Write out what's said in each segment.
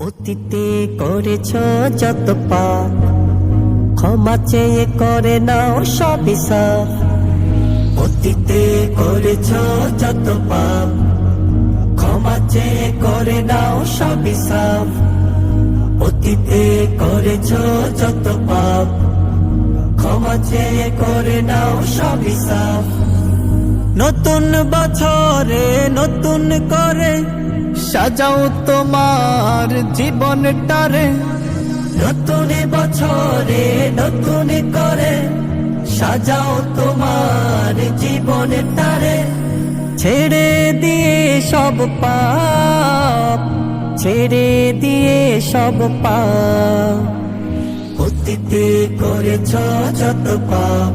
অতীতে করেছ যত পাপ, ক্ষমা চেয়ে করে নাও সাফ অতীতে করেছ যত পাপ, ক্ষমা চেয়ে করে নাও সাফ অতীতে করেছ যত পাপ, ক্ষমা চেয়ে করে নাও সাফ নতুন বছরে নতুন করে সাজাও তোমার জীবনটারে। নতুন বছরে নতুন করে সাজাও তোমার জীবনটারে। ছেড়ে দিয়ে সব পাপ ছেড়ে দিয়ে সব পাপ। অতীতে করেছ যত পাপ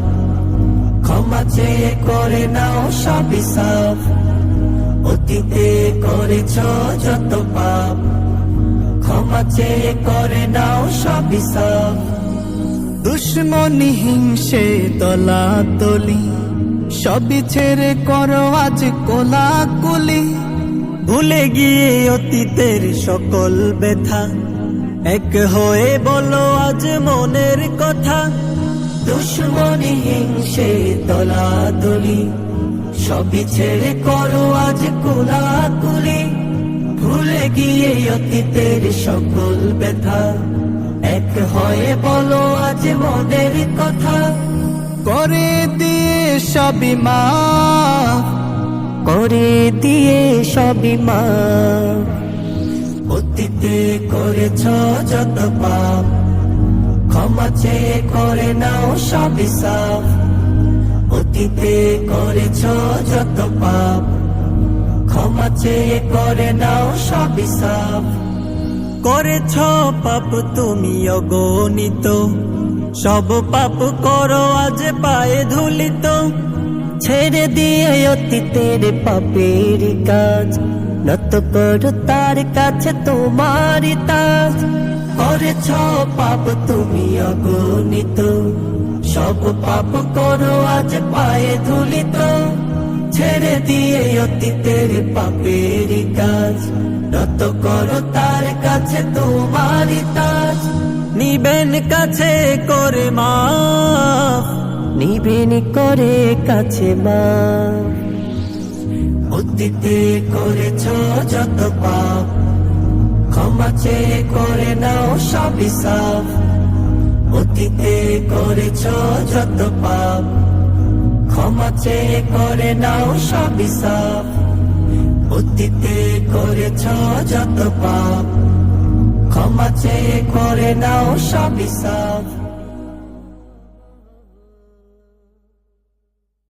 ক্ষমা চেয়ে করে নাও সবই সাফ। অতীতে করেছ যত পাপ ক্ষমা চেয়ে করে নাও সবই সাফ দুশ্মনী হিংসে তলা তলি সবই ছেড়ে করো আজ কোলা কুলি ভুলে গিয়ে অতীতের সকল ব্যথা এক হয়ে বলো আজ মনের কথা। দুশ্মনী হিংসে তলা তলি সবই ছেড়ে করো আজ কোলা কুলি ভুলে গিয়ে অতীতের সকল ব্যথা। এক হয়ে বলো আজ মনের কথা। করে দিয়ে সবই মা। করে দিয়ে সবই মা। অতীতে করেছ যত পাপ। ক্ষমা চেয়ে করে নাও সবই সাফ। অতীতে করেছ যত পাপ, ক্ষমা চেয়ে করে নাও সবই সাফ। করেছ পাপ তুমি অগণিত, সব পাপ করো আজ পায়ে ধুলিত। ছেড়ে দিয়ে অতীতের পাপের কাজ, নত করো তার কাছে তোমারই তাজ। করেছ পাপ তুমি অগণিত সব পাপ করো, আজ পায়ে ধুলিত ছেড়ে দিয়ে অতীতের পাপের কাজ। নত করো তার কাছে তোমারই তাজ। নিবেন কাছে করে মা নিবেন করে কাছে মা অতীতে করেছ যত পাপ। ক্ষমা চেয়ে করে নাও সাফ। অতীতে করেছ যত পাপ, ক্ষমা চেয়ে করে নাও সবই সাফ। অতীতে করেছ যত পাপ, ক্ষমা চেয়ে করে নাও সাফ।